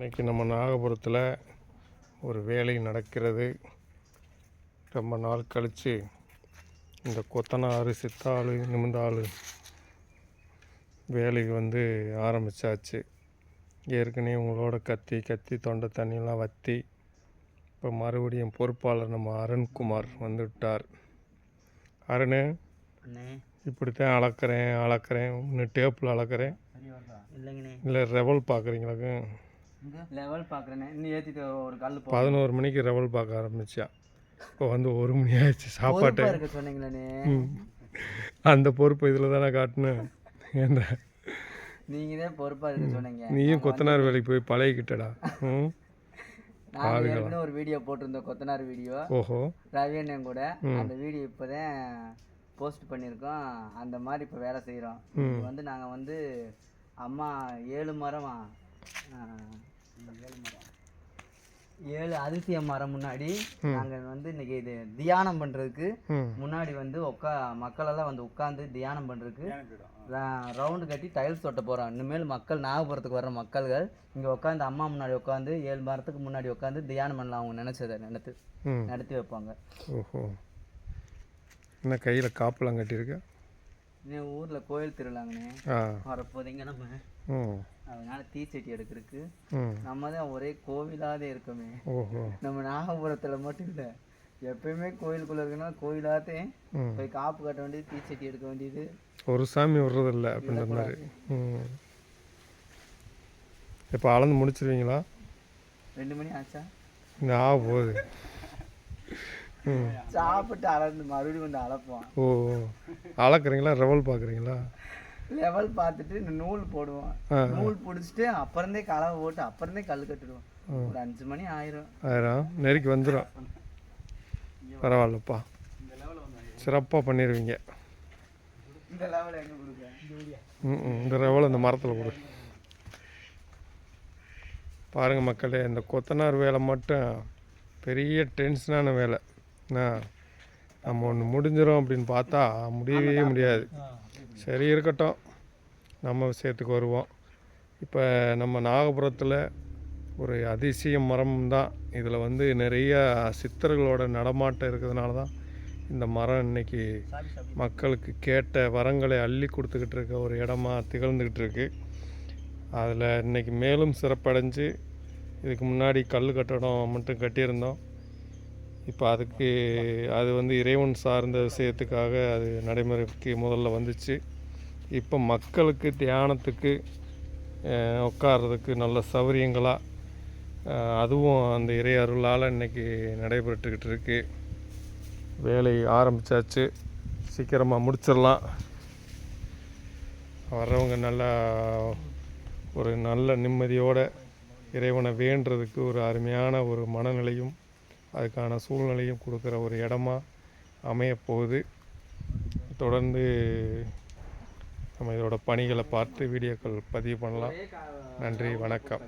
இன்றைக்கி நம்ம நாகபுரத்தில் ஒரு வேலை நடக்கிறது. ரொம்ப நாள் கழித்து இந்த கொத்தனாறு சித்தாள் நிமிந்தாள் வேலை வந்து ஆரம்பித்தாச்சு ஏற்கனவே உங்களோட கத்தி கத்தி தொண்டை தண்ணியெல்லாம் வற்றி இப்போ மறுபடியும் பொறுப்பாளர் நம்ம அருண்குமார் வந்துவிட்டார் அருண் இப்படித்தான் அளக்கிறேன் அளக்கிறேன் இன்னும் டேப்பில் அளக்கிறேன். இல்லை ரெவல் பார்க்குறீங்களாக்கு லெவல் பார்க்குறேண்ணே இன்னும் ஏற்றிட்டு ஒரு கல் பதினோரு மணிக்கு ரெவல் பார்க்க ஆரம்பிச்சா. இப்போ வந்து ஒரு மணி ஆயிடுச்சு சாப்பாட்டை. சொன்னீங்களே. அந்த பொறுப்பு இதில் தானே காட்டினேன் ஏன்டா? நீங்க தான் பொறுப்பா இருக்க சொன்னீங்க. நீயும் கொத்தனார் வேலைக்கு போய் பழகிக்கிட்டடா. ம். ஏற்கனவே ஒரு வீடியோ போட்டிருந்தோம் கொத்தனார் வீடியோ. ஓஹோ. ரவி அண்ணன் கூட. அந்த வீடியோ இப்போதான் போஸ்ட் பண்ணியிருக்கோம். அந்த மாதிரி இப்போ வேலை செய்கிறோம் வந்து நாங்கள் வந்து அம்மா ஏழு மரம்? ஏழு மரம் ஏழு அதிசய மரம் முன்னாடி நாங்கள் வந்து இன்னைக்கு இது தியானம் பண்ணுறதுக்கு முன்னாடி வந்து உட்கா மக்களெல்லாம் வந்து உட்காந்து தியானம் பண்ணுறதுக்கு ரவுண்டு கட்டி டைல்ஸ் ஒட்ட போகிறோம் இனிமேல் மக்கள் நாகபுரத்துக்கு வர்ற மக்கள்கள் இங்கே உட்காந்து அம்மா முன்னாடி உட்காந்து ஏழு மரத்துக்கு முன்னாடி உட்காந்து தியானம் பண்ணலாம். அவங்க நினச்சதை நினைத்து நடத்தி வைப்பாங்க. ஓஹோ. என்ன கையில் காப்பெல்லாம் கட்டியிருக்க? இன்னும் ஊரில் கோயில் திருவிழாங்கண்ணே. வரப்போதீங்க நம்ம. அதனால தீச்சட்டி எடுக்கிறதுக்கு நம்ம தான் ஒரே கோவிலாதே இருக்கோமே. நம்ம நாகபுரத்தில் மட்டும் இல்லை எப்பயுமே கோயிலுக்குள்ளே இருக்குன்னா கோயிலாத்தே ம். போய் காப்பு கட்ட வேண்டியது தீச்சட்டி எடுக்க வேண்டியது. ஒரு சாமி வர்றதில்ல அப்படின்ற மாதிரி. இப்போ அளந்து முடிச்சிருவீங்களா? ரெண்டு மணி ஆச்சா? ஆக போகுது. சாப்பிட்டு அளந்து மறுபடியும் வந்து அளப்போம் ஓ அளக்குறீங்களா ரெவல் பார்க்குறீங்களா? லெவல் பார்த்துட்டு இந்த நூல் போடுவோம். நூல் பிடிச்சிட்டு அப்புறந்தே களவை போட்டு அப்புறந்தே கல் கட்டுடுவோம். ஒரு அஞ்சு மணி ஆயிரும். ஆயிரம். நெருக்கி வந்துடும் பரவாயில்லப்பா. சிறப்பாக பண்ணிடுவீங்க இந்த லெவல் எங்க கொடுக்க. இந்த ரெவல் இந்த மரத்தில் கொடு. பாருங்கள் மக்களே இந்த கொத்தனார் வேலை மட்டும் பெரிய டென்ஷனான வேலை. நம்ம ஒன்று முடிஞ்சிடும் அப்படின்னு பார்த்தா முடியவே முடியாது. சரி இருக்கட்டும். நம்ம விஷயத்துக்கு வருவோம். இப்போ நம்ம நாகபுரத்தில் ஒரு அதிசய மரம் தான். இதில் வந்து நிறைய சித்தர்களோட நடமாட்டம் இருக்கிறதுனால தான் இந்த மரம் இன்னைக்கு மக்களுக்கு கேட்ட வரங்களை அள்ளி கொடுத்துக்கிட்டு இருக்க ஒரு இடமா திகழ்ந்துக்கிட்டு இருக்கு. அதில் இன்னைக்கு மேலும் சிறப்படைஞ்சு இதுக்கு முன்னாடி கல் கட்டடம் மட்டும் கட்டியிருந்தோம். இப்போ அதுக்கு அது வந்து இறைவன் சார்ந்த விஷயத்துக்காக அது நடைமுறைக்கு முதல்ல வந்துச்சு. இப்போ மக்களுக்கு தியானத்துக்கு உட்கார்றதுக்கு நல்ல சௌகரியங்களாக அதுவும் அந்த இறை அருளால் இன்னைக்கு நடைபெற்றுக்கிட்டு இருக்கு. வேலை ஆரம்பிச்சாச்சு. சீக்கிரமாக முடிச்சிடலாம். வர்றவங்க நல்லா ஒரு நல்ல நிம்மதியோடு இறைவனை வேண்டுறதுக்கு ஒரு அருமையான ஒரு மனநிலையும் அதுக்கான சூழ்நிலையும் கொடுக்குற ஒரு இடமா அமையப்போகுது. தொடர்ந்து நம்ம இதோட பணிகளை பார்த்து வீடியோக்கள் பதிவு பண்ணலாம். நன்றி வணக்கம்.